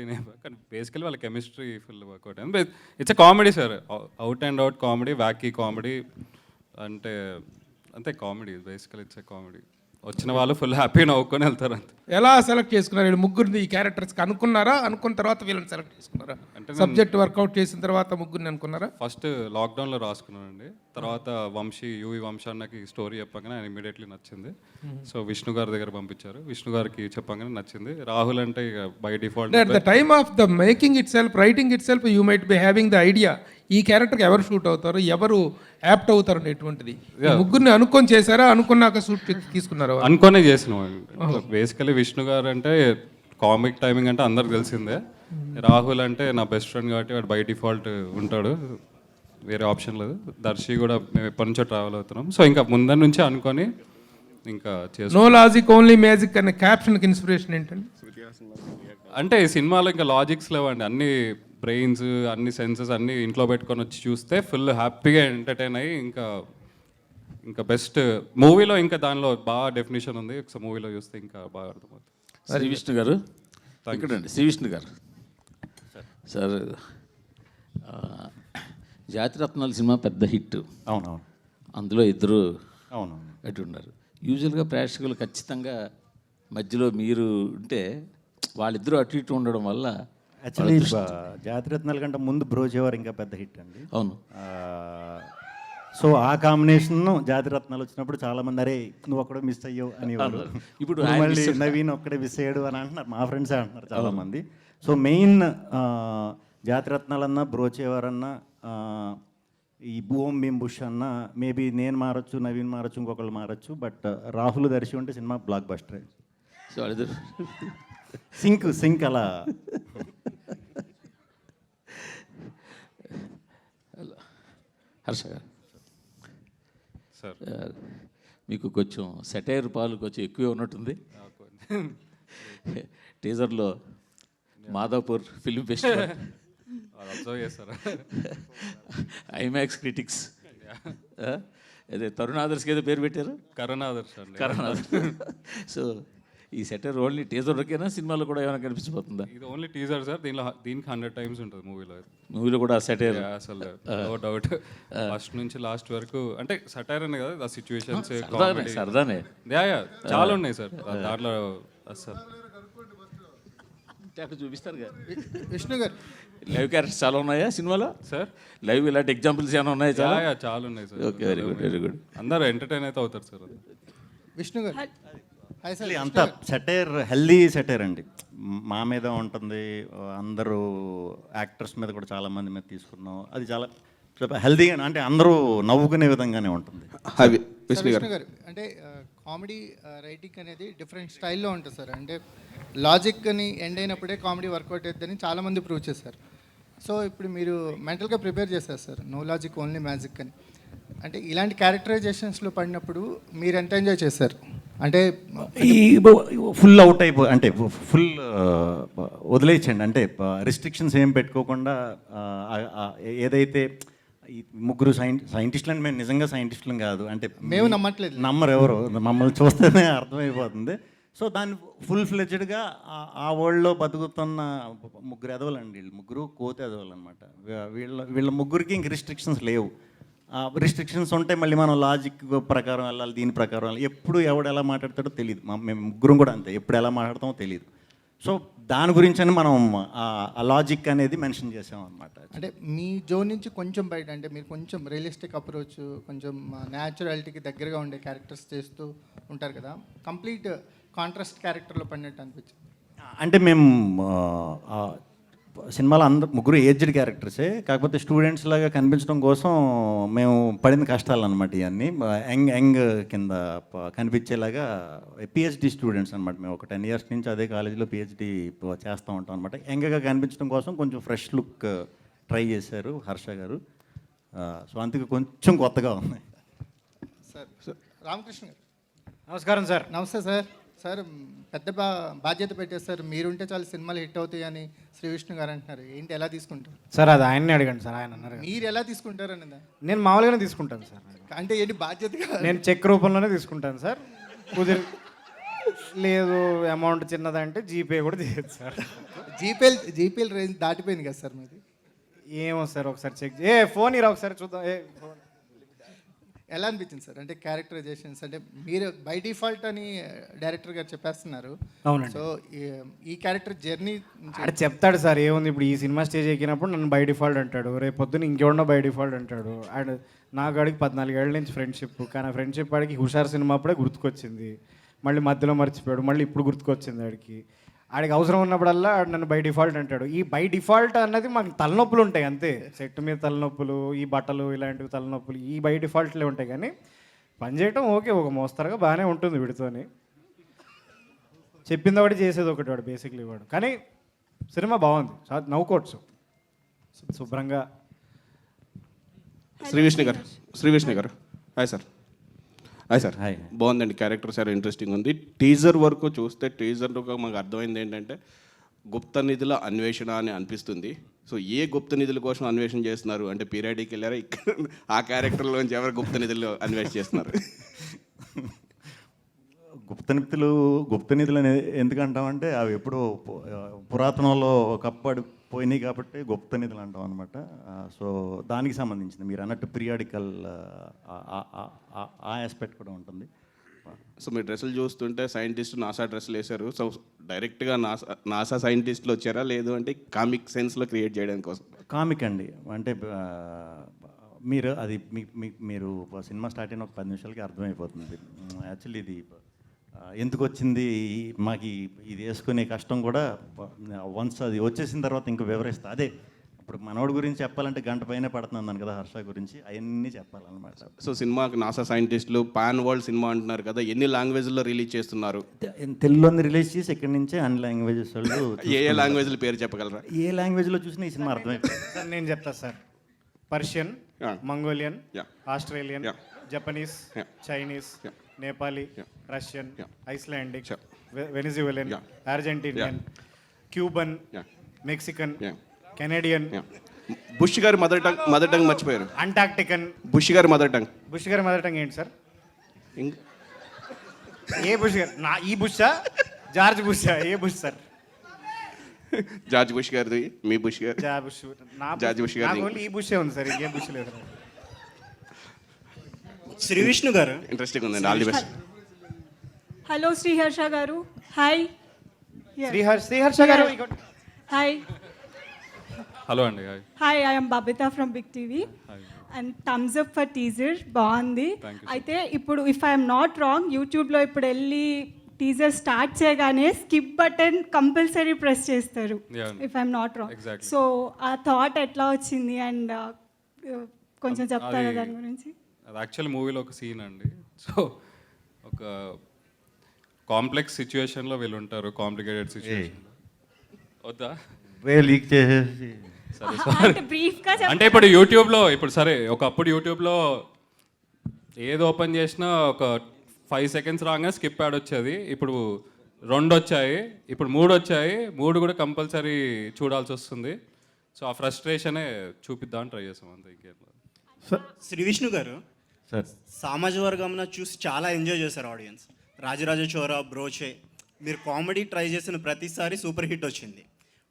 Fifteen కానీ basically వాళ్ళ chemistry full workout అయింది it's a comedy sir out and out comedy wacky comedy అంటే అంతే comedy basically it's a comedy వచ్చిన వాళ్ళు ఫుల్ హ్యాపీ నవ్వుకొని వెళ్తారు అంతే. ఎలా సెలెక్ట్ చేసుకున్నారు? వీళ్ళు ముగ్గురిని ఈ క్యారెక్టర్స్ అనుకున్నారా? అనుకున్న తర్వాత వీళ్ళని సెలెక్ట్ చేసుకున్నారా? సబ్జెక్ట్ వర్కౌట్ చేసిన తర్వాత ముగ్గురిని అనుకున్నారా? ఫస్ట్ లాక్డౌన్లో రాసుకున్నానండి. తర్వాత వంశీ యూవి వంశీ అన్నకి స్టోరీ చెప్పగానే ఆయన ఇమీడియట్లీ నచ్చింది. సో విష్ణు గారి దగ్గర పంపించారు. విష్ణు గారికి చెప్పగానే నచ్చింది. రాహుల్ అంటే ఇక by default at the time of the making itself writing itself you might be having the idea ఈ క్యారెక్టర్కి ఎవరు షూట్ అవుతారు? ఎవరు యాప్ట్ అవుతారు అనేటువంటిది. ముగ్గురిని అనుకొని చేశారా? అనుకున్నాక షూట్ తీసుకున్నారా? అనుకోనే చేసినాం బేసికలీ విష్ణు గారు అంటే కామిక్ టైమింగ్ అంటే అందరికి తెలిసిందే. రాహుల్ అంటే నా బెస్ట్ ఫ్రెండ్ కాబట్టి వాడు బై డిఫాల్ట్ ఉంటాడు. వేరే ఆప్షన్ లేదు. దర్శి కూడా మేము ఎప్పటి నుంచో ట్రావెల్ అవుతున్నాం. సో ఇంకా ముందర నుంచి అనుకొని ఇంకా చేసు నో లాజిక్ ఓన్లీ మ్యాజిక్ అనే క్యాప్షన్కి ఇన్స్పిరేషన్ ఏంటండి? అంటే ఈ సినిమాలో ఇంకా లాజిక్స్ లేవండి. అన్ని బ్రెయిన్స్ అన్ని సెన్సెస్ అన్ని ఇంట్లో పెట్టుకొని వచ్చి చూస్తే ఫుల్ హ్యాపీగా ఎంటర్టైన్ అయ్యి ఇంకా ఇంకా బెస్ట్ మూవీలో ఇంకా దానిలో బాగా డెఫినేషన్ ఉంది. ఒకసారి మూవీలో చూస్తే ఇంకా బాగా అర్థమవుతుంది. శ్రీ విష్ణు గారు ఇక్కడండి శ్రీ విష్ణు గారు సార్ ఆ, జాతిరత్నాల సినిమా పెద్ద హిట్. అవునవును. అందులో ఇద్దరు అవునవును అటు ఉన్నారు యూజువల్గా ప్రేక్షకులు ఖచ్చితంగా మధ్యలో మీరు ఉంటే వాళ్ళిద్దరూ అటు ఇటు ఉండడం వల్ల యాక్చువల్లీ జాతిరత్నాల కంటే ముందు బ్రోచేవారు ఇంకా పెద్ద హిట్ అండి. అవును. ఆ, సో ఆ కాంబినేషన్ జాతిరత్నాలు వచ్చినప్పుడు చాలా మంది అరే నువ్వు ఒక్కడే మిస్ అయ్యావు అని ఇప్పుడు ఇప్పుడు మళ్ళీ నవీన్ ఒక్కడే మిస్ అయ్యాడు అని అంటున్నారు. మా ఫ్రెండ్సే అంటున్నారు చాలా మంది సో మెయిన్ జాతిరత్నాలన్నా బ్రోచేవారన్నా ఈ భూమ్ భీమ్ బుష్ అన్న మేబీ నేను మారచ్చు నవీన్ మారచ్చు ఇంకొకళ్ళు మారచ్చు బట్ రాహుల్ దర్శి ఉంటే సినిమా బ్లాక్ బస్టర్ సింక్ సింక్ అలా. హర్ష గారు. మీకు కొంచెం సెటైర్ పాలు కొంచెం ఎక్కువే ఉన్నట్టుంది. టీజర్లో మాదాపూర్ ఫిల్మ్ ఫెస్టివల్. అబ్జర్వ్ చేస్తారా? ఐమాక్స్ క్రిటిక్స్ అదే తరుణ్ ఆదర్స్కి ఏదో పేరు పెట్టారు? కరోనా ఆదర్శ అండి. కరణ్ ఆదర్శ్. సో ఈ సెటర్ ఓన్లీ టీజర్కేనా సినిమాలో కూడా ఏమైనా కనిపించిపోతుందా ఇది ఓన్లీ టీజర్ సార్. దీనిలో దీనికి హండ్రెడ్ టైమ్స్ ఉంటుంది మూవీలో మూవీలో కూడా సెటైర్ అసలు నో డౌట్ ఫస్ట్ నుంచి లాస్ట్ వరకు అంటే సటైర్ అనే కదా ఆ సిచ్యువేషన్స్ సరదానే సరదానే. యా యా చాలా ఉన్నాయి సార్. దాంట్లో అసలు అక్కడ చూపిస్తారు కదా. విష్ణు గారు. లైవ్ క్యారెక్టర్స్ చాలా ఉన్నాయా సినిమాలో? సార్? లైవ్ ఇలాంటి ఎగ్జాంపుల్స్ ఏమైనా ఉన్నాయా చాలా? చాలా ఉన్నాయి sir. Okay very good very good అందరూ ఎంటర్టైన్ అయితే అవుతారు సార్ అది. విష్ణు గారు. అంత సెటైర్ హెల్దీ సెటైర్ అండి. మా మీద ఉంటుంది అందరూ యాక్టర్స్ మీద కూడా చాలా మంది మీద తీసుకున్నాం. అది చాలా హెల్దీగా అంటే అందరూ నవ్వుకునే విధంగానే ఉంటుంది. అంటే కామెడీ రైటింగ్ అనేది డిఫరెంట్ స్టైల్లో ఉంటుంది సార్ అంటే లాజిక్ అని ఎండ్ అయినప్పుడే కామెడీ వర్కౌట్ అవుతుందని చాలామంది ప్రూవ్ చేశారు. సో ఇప్పుడు మీరు మెంటల్గా ప్రిపేర్ చేశారు sir no logic only magic అని. అంటే ఇలాంటి క్యారెక్టరైజేషన్స్లో పడినప్పుడు మీరు ఎంత ఎంజాయ్ చేశారు? అంటే ఈ ఫుల్ అవుట్ అయిపో అంటే ఫుల్ వదిలేయచ్చండి. అంటే రిస్ట్రిక్షన్స్ ఏం పెట్టుకోకుండా ఆ, ఏదైతే ఈ ముగ్గురు సైంటి సైంటిస్టులు అంటే మేము నిజంగా సైంటిస్టులం కాదు. అంటే మేము నమ్మట్లేదు. నమ్మరు ఎవరు. మమ్మల్ని చూస్తేనే అర్థమైపోతుంది. సో దాన్ని ఫుల్ ఫ్లెడ్జ్డ్గా ఆ వరల్డ్లో బతుకుతున్న ముగ్గురు ఎదవలండి. వీళ్ళు ముగ్గురు కోతి ఎదవలు అనమాట వీళ్ళ వీళ్ళ ముగ్గురికి ఇంక రిస్ట్రిక్షన్స్ లేవు. రిస్ట్రిక్షన్స్ ఉంటే మళ్ళీ మనం లాజిక్ ప్రకారం వెళ్ళాలి దీని ప్రకారం వెళ్ళాలి. ఎప్పుడు ఎవడు ఎలా మాట్లాడతాడో తెలియదు మా- మేము ముగ్గురం కూడా అంతే. ఎప్పుడు ఎలా మాట్లాడతామో తెలియదు సో దాని గురించి అని మనం ఆ లాజిక్ అనేది మెన్షన్ చేసాం అనమాట అంటే మీ జోన్ నుంచి కొంచెం బయట అంటే మీరు కొంచెం రియలిస్టిక్ అప్రోచ్ కొంచెం న్యాచురాలిటీకి దగ్గరగా ఉండే క్యారెక్టర్స్ చేస్తూ ఉంటారు కదా. కంప్లీట్ కాంట్రాస్ట్ క్యారెక్టర్లో పడినట్టు అనిపించింది. అంటే మేము సినిమాలో అందరు ముగ్గురు ఏజ్డ్ క్యారెక్టర్సే కాకపోతే స్టూడెంట్స్ లాగా కనిపించడం కోసం మేము పడిన కష్టాలు అనమాట ఇవన్నీ యంగ్ యంగ్ కింద ప- కనిపించేలాగా పిహెచ్డి స్టూడెంట్స్ అనమాట మేము. ఒక టెన్ ఇయర్స్ నుంచి అదే కాలేజీలో పిహెచ్డి చేస్తూ ఉంటాం అనమాట యంగ్గా కనిపించడం కోసం కొంచెం ఫ్రెష్ లుక్ ట్రై చేశారు హర్ష గారు. సో అందుకే కొంచెం కొత్తగా ఉంది. సార్ రామకృష్ణ గారు. నమస్కారం సార్. నమస్తే సార్. సార్ పెద్ద బా బాధ్యత పెట్టేస్తారు మీరుంటే చాలా సినిమాలు హిట్ అవుతాయి అని శ్రీ విష్ణు గారు అంటున్నారు. ఏంటి ఎలా తీసుకుంటారు? సార్ అది ఆయన్ని అడగండి సార్ ఆయన అన్నారు. మీరు ఎలా తీసుకుంటారు అనేది నేను మామూలుగానే తీసుకుంటాను సార్. అంటే ఏంటి బాధ్యతగా నేను చెక్ రూపంలోనే తీసుకుంటాను సార్. కుదిరి లేదు అమౌంట్ చిన్నదంటే జీపే కూడా చేయొచ్చు సార్. జీపీఎల్ జీపీఎల్ రేంజ్ దాటిపోయింది కదా సార్ మీది? ఏమో సార్ ఒకసారి చెక్ ఏ ఫోన్ ఇరా ఒకసారి చూద్దాం. ఏ phone. ఎలా అనిపించింది సార్? అంటే క్యారెక్టరైజేషన్స్ అంటే మీరు బై డిఫాల్ట్ అని డైరెక్టర్ గారు చెప్పేస్తున్నారు. అవునండి. సో ఈ క్యారెక్టర్ జర్నీ ఆడ చెప్తాడు సార్ ఏముంది ఇప్పుడు ఈ సినిమా స్టేజ్ ఎక్కినప్పుడు నన్ను బై డిఫాల్ట్ అంటాడు. రేపు పొద్దున్న ఇంకెవడో బై డిఫాల్ట్ అంటాడు. అండ్ నాకు ఆడికి పద్నాలుగేళ్ళ నుంచి ఫ్రెండ్షిప్ కానీ ఆ ఫ్రెండ్షిప్ ఆడికి హుషార్ సినిమా అప్పుడే గుర్తుకొచ్చింది. మళ్ళీ మధ్యలో మర్చిపోయాడు. మళ్ళీ ఇప్పుడు గుర్తుకొచ్చింది ఆడికి. ఆడికి అవసరం ఉన్నప్పుడల్లా ఆడు నన్ను బై డిఫాల్ట్ అంటాడు. ఈ బై డిఫాల్ట్ అన్నది మాకు తలనొప్పులు ఉంటాయి అంతే. సెట్ మీద తలనొప్పులు ఈ బట్టలు ఇలాంటివి తలనొప్పులు ఈ బై డిఫాల్ట్లే ఉంటాయి కానీ పని చేయటం ఓకే ఒక మోస్తరుగా బాగానే ఉంటుంది వీడితోని. చెప్పింది ఒకటి చేసేది ఒకటి వాడు బేసిక్లీ వాడు. కానీ సినిమా బాగుంది. చా- నవ్వుకోవచ్చు. శుభ్రంగా. శ్రీ విష్ణు గారు శ్రీ విష్ణు గారు. Hi sir. Hi sir hi. బాగుందండి. క్యారెక్టర్ సార్ ఇంట్రెస్టింగ్ ఉంది. టీజర్ వరకు చూస్తే టీజర్ మాకు అర్థమైంది ఏంటంటే గుప్త నిధుల అన్వేషణ అని అనిపిస్తుంది. సో ఏ గుప్త నిధుల కోసం అన్వేషణ చేస్తున్నారు? అంటే పీరియాడికి వెళ్ళారా? ఇక్కడ ఆ క్యారెక్టర్లోంచి ఎవరు గుప్త నిధులు అన్వేషణ చేస్తున్నారు? గుప్త నిధులు గుప్త నిధులు అనేది ఎందుకు అంటామంటే అవి ఎప్పుడో పురాతనంలో ఒకప్పుడు పోయినాయి కాబట్టి గుప్త నిధులు అంటాం అనమాట సో దానికి సంబంధించింది. మీరు అన్నట్టు పీరియాడికల్ ఆ ఆస్పెక్ట్ కూడా ఉంటుంది. సో మీ డ్రెస్సులు చూస్తుంటే సైంటిస్ట్ నాసా డ్రెస్సులు వేశారు. సో డైరెక్ట్గా నాసా నాసా సైంటిస్టులు వచ్చారా? లేదు అంటే కామిక్ సెన్స్లో క్రియేట్ చేయడం కోసం. కామిక్ అండి. అంటే మీరు అది మీ మీరు సినిమా స్టార్ట్ అయిన ఒక పది నిమిషాలకి అర్థమైపోతుంది. యాక్చువల్లీ ఇది ఎందుకు వచ్చింది మాకు ఇది వేసుకునే కష్టం కూడా వన్స్ అది వచ్చేసిన తర్వాత ఇంక వివరిస్తా అదే ఇప్పుడు మనోడి గురించి చెప్పాలంటే గంట పైన పడుతున్నాను కదా హర్ష గురించి అవన్నీ చెప్పాలన్నమాట సో సినిమాకి నాసా సైంటిస్టులు పాన్ వరల్డ్ సినిమా అంటున్నారు కదా ఎన్ని లాంగ్వేజ్లో రిలీజ్ చేస్తున్నారు తెలుగులోని రిలీజ్ చేసి ఇక్కడి నుంచే అన్ని లాంగ్వేజెస్ వాళ్ళు ఏ ఏ లాంగ్వేజ్ల పేరు చెప్పగలరా ఏ లాంగ్వేజ్లో చూసినా ఈ సినిమా అర్థమైపోతుంది సార్ నేను చెప్తా sir Persian. Mongolian. Australian. Japanese. Chinese. Nepali. Russian. Icelandic. Venezuelan. Argentinian Cuban. Mexican. Canadian Bush గారి మదర్ టంగ్ మదర్ టంగ్ మర్చిపోయారు. అంటార్క్టికన్ బుష్ గారి మదర్ టంగ్ బుష్ గారి మదర్ టంగ్ ఏంటి సార్ ఇంక్ ఏ బుష్ గారు? నా ఈ బుషా జార్జ్ బుషా ఏ బుష్ సార్ జార్జ్ బుష్ గారిది మీ బుష్ గారు. జా బుష్ నా జార్జ్ బుష్. నాకు ఓన్లీ ఈ బుషే ఉంది సార్ ఇంకేం బుష్ లేదు. శ్రీ విష్ణు గారు. ఇంట్రెస్టింగ్ ఉందండి. All the best hello Sriharsha గారు హాయ్ శ్రీహర్ష శ్రీహర్ష గారు హాయ్ హలో అండి hi hi I'm Babitha from Big TV and thumbs up for teaser బాగుంది అయితే ఇప్పుడు ఇఫ్ ఐఎమ్ నాట్ రాంగ్ యూట్యూబ్లో ఇప్పుడు వెళ్ళి టీజర్ స్టార్ట్ చేయగానే స్కిప్ బటన్ కంపల్సరీ ప్రెస్ చేస్తారు. If I'm not wrong. So ఆ థాట్ ఎట్లా వచ్చింది అండ్ కొంచెం చెప్తారా దాని గురించి అది యాక్చువల్ మూవీలో ఒక సీన్ అండి సో ఒక కాంప్లెక్స్ సిచ్యువేషన్లో వీళ్ళు ఉంటారు కాంప్లికేటెడ్ సిచ్యువేషన్ వద్దా? వే లీక్ చేసేసి సరే అంటే బ్రీఫ్గా అంటే ఇప్పుడు యూట్యూబ్లో ఇప్పుడు సరే ఒకప్పుడు యూట్యూబ్లో ఏది ఓపెన్ చేసినా ఒక ఫైవ్ సెకండ్స్ రాగానే స్కిప్ యాడ్ వచ్చేది. ఇప్పుడు రెండు వచ్చాయి ఇప్పుడు మూడు వచ్చాయి మూడు కూడా కంపల్సరీ చూడాల్సి వస్తుంది. సో ఆ ఫ్రస్ట్రేషనే చూపిద్దామని ట్రై చేసాం అంతే ఇంకేం. శ్రీ విష్ణు గారు సార్. సామాజిక వర్గంలో చూసి చాలా ఎంజాయ్ చేశారు ఆడియన్స్. రాజరాజ చోర బ్రోచే మీరు కామెడీ ట్రై చేసిన ప్రతిసారి సూపర్ హిట్ వచ్చింది.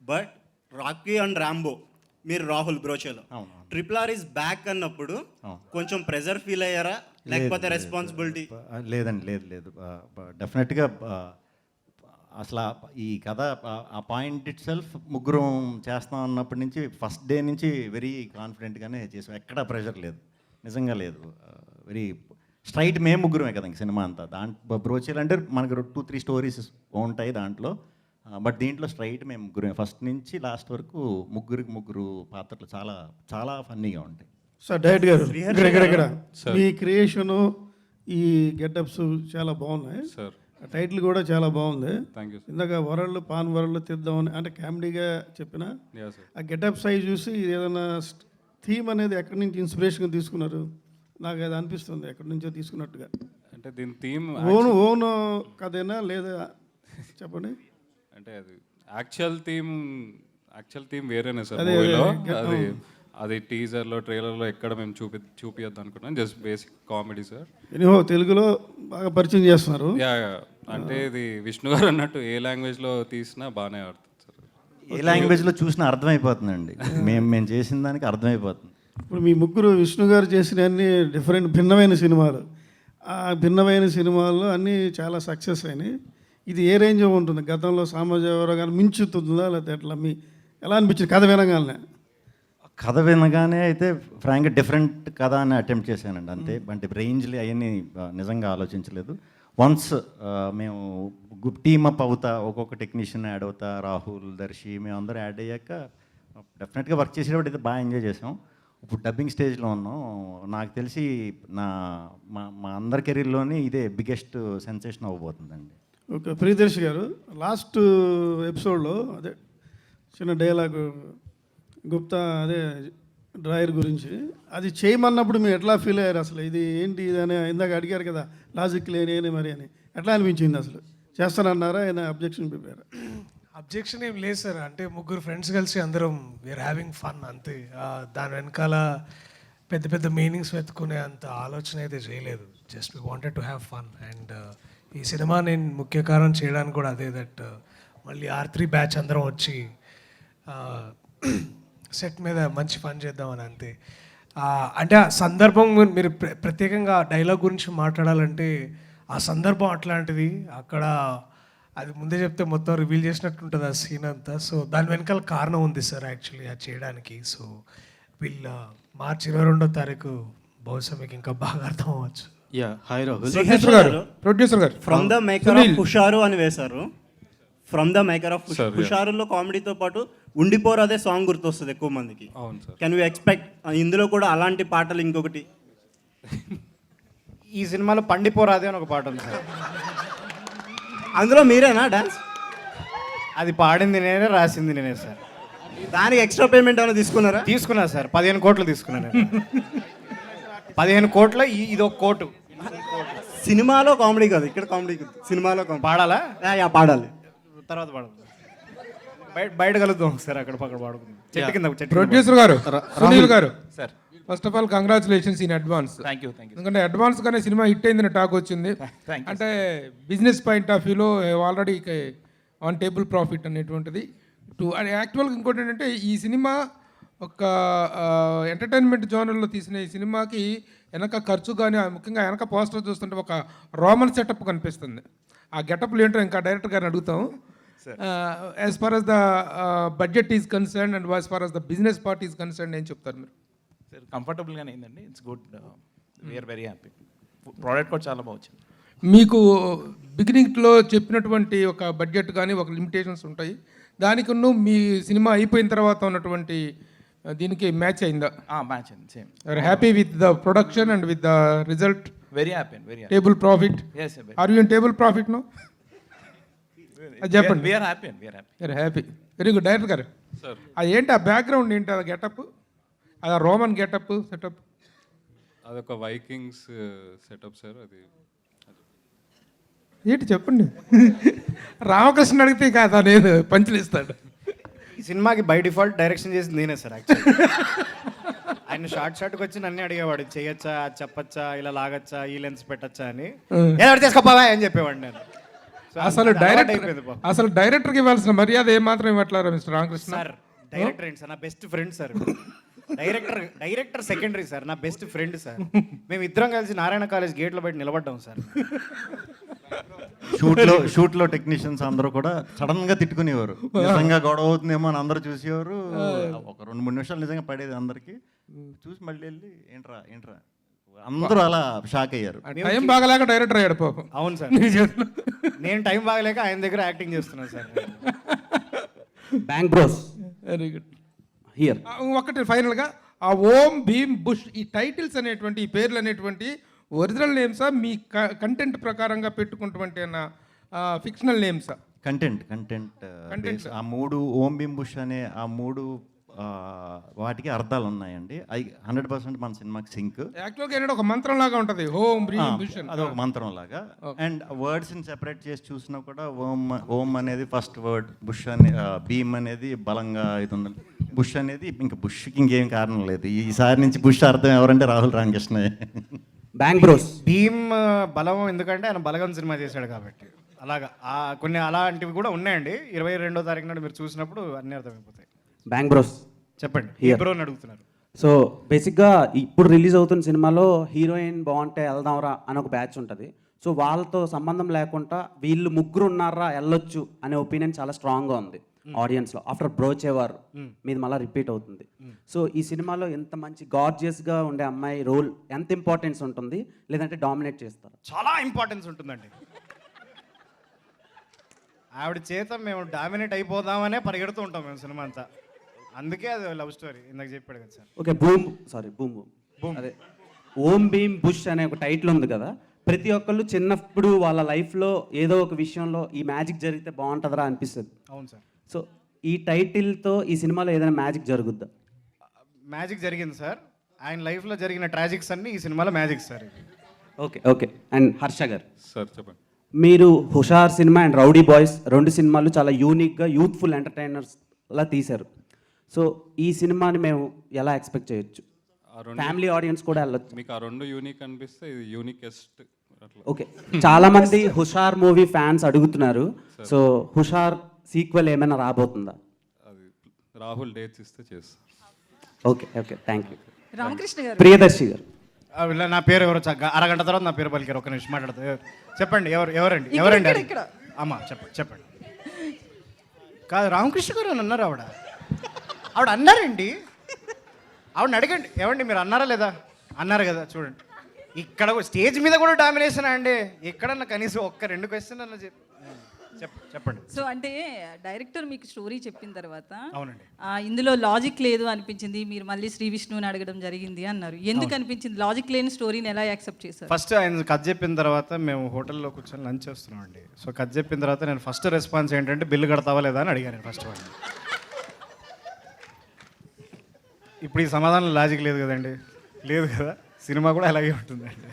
బట్ రాకీ అండ్ రాంబో మీరు రాహుల్ బ్రోచేలో. ట్రిపుల్ ఆర్ ఇస్ బ్యాక్ అన్నప్పుడు. కొంచెం ప్రెజర్ ఫీల్ అయ్యారా? లేకపోతే రెస్పాన్సిబిలిటీ లేదు. లేదండి లేదు లేదు. డెఫినెట్గా అసలు ఈ కథ ఆ- ఆ పాయింట్ ఇట్ సెల్ఫ్ ముగ్గురం చేస్తాం అన్నప్పటి నుంచి ఫస్ట్ డే నుంచి వెరీ కాన్ఫిడెంట్గానే చేసాం. ఎక్కడా ప్రెషర్ లేదు. నిజంగా లేదు. వెరీ స్ట్రైట్ మేము ముగ్గురమే కదా ఇంక సినిమా అంతా. దాంట్లో బ్రోచీలు అంటే మనకు టూ త్రీ స్టోరీస్ ఉంటాయి దాంట్లో. బట్ దీంట్లో స్ట్రైట్ మేము ముగ్గురమే. ఫస్ట్ నుంచి లాస్ట్ వరకు ముగ్గురికి ముగ్గురు పాత్రలు చాలా చాలా ఫన్నీగా ఉంటాయి. సార్ డైరెక్ట్ గారు ఇక్కడ. మీ క్రియేషను ఈ గెటప్స్ చాలా బాగున్నాయి. సార్. టైటిల్ కూడా చాలా బాగుంది. Thank you sir. ఇందాక వరల్డ్ పాన్ వరల్డ్ తీద్దామని అంటే కామెడీగా చెప్పిన యా సార్. ఆ గెటప్ సైజ్ చూసి ఏదైనా థీమ్ అనేది ఎక్కడి నుంచి ఇన్స్పిరేషన్ తీసుకున్నారు? నాకు అది అనిపిస్తుంది ఎక్కడి నుంచో తీసుకున్నట్టుగా. అంటే దీని థీమ్ ఓన్ ఓన్ కథేనా లేదా చెప్పండి? అంటే అది యాక్చువల్ థీమ్ యాక్చువల్ థీమ్ వేరేనే సార్ అదే, మూవీలో. అదే, టీజర్లో ట్రైలర్లో ఎక్కడ మేము చూపి చూపియద్దు అనుకున్నాం. Just basic comedy sir. Anyhow తెలుగులో బాగా పరిచయం చేస్తున్నారు. యా. అంటే ఇది విష్ణు గారు అన్నట్టు ఏ లాంగ్వేజ్లో తీసినా బాగానే ఆడుతుంది సార్. ఏ లాంగ్వేజ్లో చూసినా అర్థమైపోతుందండి. మేము మేము చేసిన దానికి అర్థమైపోతుంది. ఇప్పుడు మీ ముగ్గురు విష్ణు గారు చేసిన అన్ని డిఫరెంట్ భిన్నమైన సినిమాలు. ఆ భిన్నమైన సినిమాల్లో అన్నీ చాలా సక్సెస్ అయినాయి. ఇది ఏ రేంజ్ ఉంటుంది? గతంలో సామాజిక కానీ మించుతుందా? లేకపోతే ఎట్లా? మీ ఎలా అనిపించింది? కథ వినగానే. కథ వినగానే అయితే ఫ్రాంక్గా డిఫరెంట్ కథ అని అటెంప్ట్ చేశానండి. అంతే. అంటే రేంజ్లు అవన్నీ నిజంగా ఆలోచించలేదు. వన్స్ మేము టీమ్ అప్ అవుతా ఒక్కొక్క టెక్నీషియన్ యాడ్ అవుతా రాహుల్ దర్శి మేము అందరూ యాడ్ అయ్యాక డెఫినెట్గా వర్క్ చేసేటప్పుడు అయితే బాగా ఎంజాయ్ చేసాం. ఇప్పుడు డబ్బింగ్ స్టేజ్లో ఉన్నాం. నాకు తెలిసి నా మా మా అందరి కెరీర్లోనే ఇదే బిగ్గెస్ట్ సెన్సేషన్ అవ్వబోతుందండి. ఓకే ప్రియదర్శి గారు లాస్ట్ ఎపిసోడ్లో అదే చిన్న డైలాగ్ గుప్తా అదే డ్రాయర్ గురించి అది చేయమన్నప్పుడు మీరు ఎట్లా ఫీల్ అయ్యారు అసలు? ఇది ఏంటి ఇది అని ఇందాక అడిగారు కదా లాజిక్ లేని మరి అని. ఎట్లా అనిపించింది అసలు? చేస్తానన్నారా? ఆయన అబ్జెక్షన్ ప్రిపేర్ అబ్జెక్షన్ ఏం లేదు సార్ అంటే ముగ్గురు ఫ్రెండ్స్ కలిసి అందరం వీఆర్ హ్యావింగ్ ఫన్ అంతే. దాని వెనకాల పెద్ద పెద్ద మీనింగ్స్ వెతుకునే అంత ఆలోచన అయితే చేయలేదు. Just we wanted to have fun and ఈ సినిమా నేను ముఖ్య కారణం చేయడానికి కూడా అదే దట్ uh, మళ్ళీ ఆర్ త్రీ బ్యాచ్ అందరం వచ్చి సెట్ మీద మంచి పని చేద్దామని అంతే. అంటే ఆ సందర్భం మీరు- మీరు ప్ర- ప్రత్యేకంగా డైలాగ్ గురించి మాట్లాడాలంటే ఆ సందర్భం అట్లాంటిది. అక్కడ అది ముందే చెప్తే మొత్తం రివీల్ చేసినట్టు ఉంటుంది ఆ సీన్ అంతా. సో దాని వెనకాల కారణం ఉంది సార్ యాక్చువల్లీ అది చేయడానికి. సో వీళ్ళ మార్చి ఇరవై రెండో తారీఖు బహుశా మీకు ఇంకా బాగా అర్థం అవ్వచ్చు. Yeah hi Rahul. ప్రొడ్యూసర్ గారు ప్రొడ్యూసర్ గారు. From the maker of Husharu అని వేశారు. ఫ్రమ్ ద మేకర్ ఆఫ్ హుషారులో కామెడీతో పాటు ఉండిపోరు అదే సాంగ్ గుర్తొస్తుంది ఎక్కువ మందికి. అవును సార్ కెన్ యూ ఎక్స్పెక్ట్ ఇందులో కూడా అలాంటి పాటలు ఇంకొకటి? ఈ సినిమాలో పండిపోరాదే అని ఒక పాట ఉంది సార్ అందులో మీరేనా డాన్స్? అది పాడింది నేనే రాసింది నేనే సార్. దానికి ఎక్స్ట్రా పేమెంట్ ఏమైనా తీసుకున్నారా? తీసుకున్నా సార్ పదిహేను కోట్లు తీసుకున్నా నేను. పదిహేను కోట్ల ఈ- ఇది ఒక కోటు. సినిమాలో కామెడీ కాదు ఇక్కడ కామెడీ సినిమాలో పాడాలా? యా పాడాలి. తర్వాత పాడదాం. బయట బయట కలుద్దాం సార్ అక్కడ పక్కడ పాడుకుందాం. చెట్టు కింద ప్రొడ్యూసర్ గారు సునీల్ గారు. Sir. First of all congratulations in advance thank you thank you ఎందుకంటే అడ్వాన్స్ గానే సినిమా హిట్ అయిందని టాక్ వచ్చింది. అంటే బిజినెస్ పాయింట్ ఆఫ్ వ్యూలో ఆల్రెడీ ఆన్ టేబుల్ ప్రాఫిట్ అనేటువంటిది. టు యాక్చువల్గా ఇంకోటి ఏంటంటే ఈ సినిమా ఒక ఎంటర్టైన్మెంట్ జోనర్లో తీసిన ఈ సినిమాకి వెనక ఖర్చు కానీ ముఖ్యంగా వెనక పోస్టర్ చూస్తుంటే ఒక రోమన్ సెటప్ కనిపిస్తుంది. ఆ గెటప్లు ఏంటో ఇంకా డైరెక్టర్ గారిని అడుగుతాం. As far as the budget is concern and as far as the business part is concern ఏం చెప్తారు మీరు? సార్ కంఫర్టబుల్గానే అయిందండి. It's good we're very happy product కూడా చాలా బాగా వచ్చింది మీకు బిగినింగ్లో చెప్పినటువంటి ఒక బడ్జెట్ కానీ ఒక లిమిటేషన్స్ ఉంటాయి. దానికి మీ సినిమా అయిపోయిన తర్వాత ఉన్నటువంటి ఆ, దీనికి మ్యాచ్ అయిందా? మ్యాచ్ అండి same are happy with the production and with the result very happy very table profit are you in table profit no చెప్పండి. వీఆర్ హ్యాపీ అండి we are happy very happy very good director గారు అది ఏంటి ఆ background ఏంటి ఆ getup అది Roman getup setup? అదొక వైకింగ్స్ సెటప్ సార్ అది ఏంటి చెప్పండి? రామకృష్ణ అడిగితే కాదా నేను పంచులు ఇస్తాడు. ఈ సినిమాకి బై డిఫాల్ట్ డైరెక్షన్ చేసింది నేనే సార్ యాక్చువల్లీ ఆయన షార్ట్ షార్ట్కి వచ్చి నన్ను అడిగేవాడు చేయొచ్చా అది చెప్పచ్చా ఇలా లాగచ్చా ఈ లెన్స్ పెట్టచ్చా అని. ఏదో తీసుకోపోవా అని చెప్పేవాడు నేను. అసలు డైరెక్టర్ పాపం. అసలు డైరెక్టర్కి ఇవ్వాల్సిన మర్యాద ఏమాత్రం ఇవ్వట్లేరా మిస్టర్ రామకృష్ణ? సార్ డైరెక్టర్ ఏంటి సార్ నా best friend sir director director secondary sir నా బెస్ట్ ఫ్రెండ్ సార్. మేము ఇద్దరం కలిసి నారాయణ కాలేజ్ గేట్లో బయట నిలబడ్డాం సార్. షూట్లో షూట్లో టెక్నీషియన్స్ అందరూ కూడా సడన్గా తిట్టుకునేవారు నిజంగా గొడవ అవుతుందేమో అని అందరూ చూసేవారు. ఒక రెండు మూడు నిమిషాలు నిజంగా పడేది అందరికి. చూసి మళ్ళీ వెళ్ళి ఏంట్రా ఏంట్రా? అందరూ అలా షాక్ అయ్యారు. టైం బాగలేక డైరెక్టర్ అయ్యాడు పాపం. అవును సార్. నేను టైం బాగలేక ఆయన దగ్గర యాక్టింగ్ చేస్తున్నాను sir. Bank bros very good here ఒకటి ఫైనల్గా ఆ ఓం భీమ్ బుష్ ఈ టైటిల్స్ అనేటువంటి ఈ పేర్లు అనేటువంటి ఒరిజినల్ నేమ్సా మీ కంటెంట్ ప్రకారంగా పెట్టుకున్నటువంటి ఫిక్షనల్ నేమ్సా కంటెంట్ కంటెంట్ Content. ఆ మూడు ఓం బిం బుష్ అనే ఆ మూడు వాటికి అర్థాలు ఉన్నాయండి అవి హండ్రెడ్ పర్సెంట్ మన సినిమాకి సింక్. యాక్చువల్గా ఒక మంత్రం లాగా ఉంటుంది బుష్ అని. అదొక మంత్రం లాగా అండ్ వర్డ్స్ని సెపరేట్ చేసి చూసినా కూడా ఓం ఓం అనేది ఫస్ట్ వర్డ్ బుష్ అనే భీమ్ అనేది బలంగా ఇది ఉంది. బుష్ అనేది ఇంకా బుష్కి ఇంకేం కారణం లేదు. ఈసారి నుంచి బుష్ అర్థం ఎవరంటే రాహుల్ రామకృష్ణ. Bank bros. భీమ్ బలం ఎందుకంటే ఆయన బలగం సినిమా చేశాడు కాబట్టి. అలాగా. ఆ కొన్ని అలాంటివి కూడా ఉన్నాయండి. ఇరవై రెండో తారీఖు నాడు మీరు చూసినప్పుడు అన్నీ అర్థమైపోతాయి. Bank bros. చెప్పండి. అని అడుగుతున్నారు. సో బేసిక్గా ఇప్పుడు రిలీజ్ అవుతున్న సినిమాలో హీరోయిన్ బాగుంటే వెళ్దాంరా అని ఒక బ్యాచ్ ఉంటుంది. సో వాళ్ళతో సంబంధం లేకుండా వీళ్ళు ముగ్గురు ఉన్నారా వెళ్ళొచ్చు అనే ఒపీనియన్ చాలా స్ట్రాంగ్గా ఉంది ఆడియన్స్లో. ఆఫ్టర్ బ్రోచేవారు మీది మళ్ళీ రిపీట్ అవుతుంది. సో ఈ సినిమాలో ఎంత మంచి గార్జియస్గా ఉండే అమ్మాయి రోల్ ఎంత ఇంపార్టెన్స్ ఉంటుంది? లేదంటే డామినేట్ చేస్తారు? చాలా ఇంపార్టెన్స్ ఉంటుందండి. ఆవిడ చేత మేము డామినేట్ అయిపోదామనే పరిగెడుతూ ఉంటాం మేము సినిమా అంతా. అందుకే అది లవ్ స్టోరీ ఇందాక చెప్పాడు కదా sir. Okay boom sorry boom boom. అదే ఓం భీమ్ బుష్ అనే ఒక టైటిల్ ఉంది కదా ప్రతి ఒక్కళ్ళు చిన్నప్పుడు వాళ్ళ లైఫ్లో ఏదో ఒక విషయంలో ఈ మ్యాజిక్ జరిగితే బాగుంటుందిరా అనిపిస్తుంది. అవును సార్. సో ఈ టైటిల్తో ఈ సినిమాలో ఏదైనా మ్యాజిక్ జరుగుద్దా? మ్యాజిక్ జరిగింది సార్. ఆయన లైఫ్లో జరిగిన ట్రాజిక్స్ అన్నీ ఈ సినిమాలో magic sir. Okay okay. And Harsha గారు. సార్ చెప్పండి. మీరు Hushaar cinema and Rowdy Boys రెండు సినిమాలు చాలా యూనిక్గా యూత్ఫుల్ ఎంటర్టైనర్స్ లా తీశారు. సో ఈ సినిమాని మేము ఎలా ఎక్స్పెక్ట్ చేయొచ్చు? ఆ రెండు ఫ్యామిలీ ఆడియన్స్ కూడా వెళ్ళొచ్చు. మీకు ఆ రెండు యూనిక్ అనిపిస్తే ఇది యూనికెస్ట్ అట్లా. ఓకే. చాలా మంది హుషార్ మూవీ ఫ్యాన్స్ అడుగుతున్నారు. సో హుషార్ సీక్వెల్ ఏమైనా రాబోతుందా? అది రాహుల్ డేట్స్ ఇస్తే చేస్తాం. Okay okay. Thank you. Ramakrishna గారు. ప్రియదర్శి గారు. ఆ, వీళ్ళ నా పేరు ఎవరో చక్కగా అరగంట తర్వాత నా పేరు పలికారు. ఒక నిమిషం మాట్లాడతా. ఎవరు- చెప్పండి ఎవరు ఎవరండి? ఎవరండి? ఇక్కడ. అమ్మా చెప్పండి చెప్పండి. కాదు రామకృష్ణ గారు అని అన్నారు ఆవిడ? ఆవిడ అన్నారండి ఆవిడని అడగండి ఏమండి మీరు అన్నారా లేదా? అన్నారు కదా చూడండి. ఇక్కడ స్టేజ్ మీద కూడా డామినేషన్ అండి? ఎక్కడన్నా కనీసం ఒక్క రెండు క్వశ్చన్ అన్న చెప్ప చెప్ప- చెప్పండి. సో అంటే డైరెక్టర్ మీకు స్టోరీ చెప్పిన తర్వాత అవునండి. ఇందులో లాజిక్ లేదు అనిపించింది మీరు మళ్ళీ శ్రీ విష్ణుని అడగడం జరిగింది అన్నారు. ఎందుకు అనిపించింది? లాజిక్ లేని స్టోరీని ఎలా యాక్సెప్ట్ చేశారు? ఫస్ట్ ఆయన కథ చెప్పిన తర్వాత మేము హోటల్లో కూర్చొని లంచ్ చేస్తున్నాం అండి సో కథ చెప్పిన తర్వాత నేను ఫస్ట్ రెస్పాన్స్ ఏంటంటే బిల్లు కడతావా లేదా? అని అడిగాను ఫస్ట్ వాడిని ఇప్పుడు ఈ సమాధానం లాజిక్ లేదు కదండి. లేదు కదా. సినిమా కూడా అలాగే ఉంటుందండి.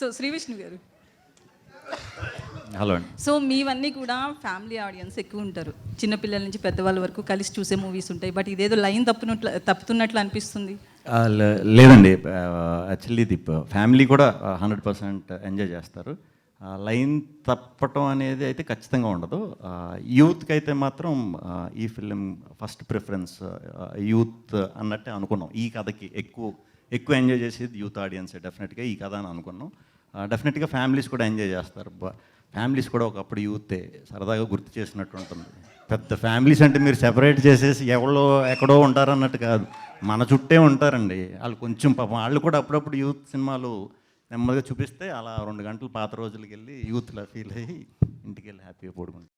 సో శ్రీ విష్ణు గారు. హలో అండి. సో మీవన్నీ కూడా ఫ్యామిలీ ఆడియన్స్ ఎక్కువ ఉంటారు. చిన్నపిల్లల నుంచి పెద్దవాళ్ళ వరకు కలిసి చూసే మూవీస్ ఉంటాయి. బట్ ఇదేదో లైన్ తప్పునట్లు తప్పుతున్నట్లు అనిపిస్తుంది. లేదండి. యాక్చువల్లీ ఇది ఫ్యామిలీ కూడా హండ్రెడ్ పర్సెంట్ ఎంజాయ్ చేస్తారు. లైన్ తప్పటం అనేది అయితే ఖచ్చితంగా ఉండదు. యూత్కి అయితే మాత్రం ఈ ఫిలిం ఫస్ట్ ప్రిఫరెన్స్ యూత్ అన్నట్టే అనుకున్నాం. ఈ కథకి ఎక్కువ ఎక్కువ ఎంజాయ్ చేసేది యూత్ ఆడియన్సే డెఫినెట్గా ఈ కథ అని అనుకున్నాం. డెఫినెట్గా ఫ్యామిలీస్ కూడా ఎంజాయ్ చేస్తారు. ఫ్యామిలీస్ కూడా ఒకప్పుడు యూతే సరదాగా గుర్తు చేసినట్టు ఉంటుంది. పెద్ద ఫ్యామిలీస్ అంటే మీరు సెపరేట్ చేసేసి ఎవరో ఎక్కడో ఉంటారన్నట్టు కాదు. మన చుట్టే ఉంటారండి. వాళ్ళు కొంచెం పాపం వాళ్ళు కూడా అప్పుడప్పుడు యూత్ సినిమాలు నెమ్మదిగా చూపిస్తే అలా రెండు గంటలు పాత రోజులకి వెళ్ళి యూత్లా ఫీల్ అయ్యి ఇంటికి వెళ్ళి హ్యాపీగా పడుకుంటాం.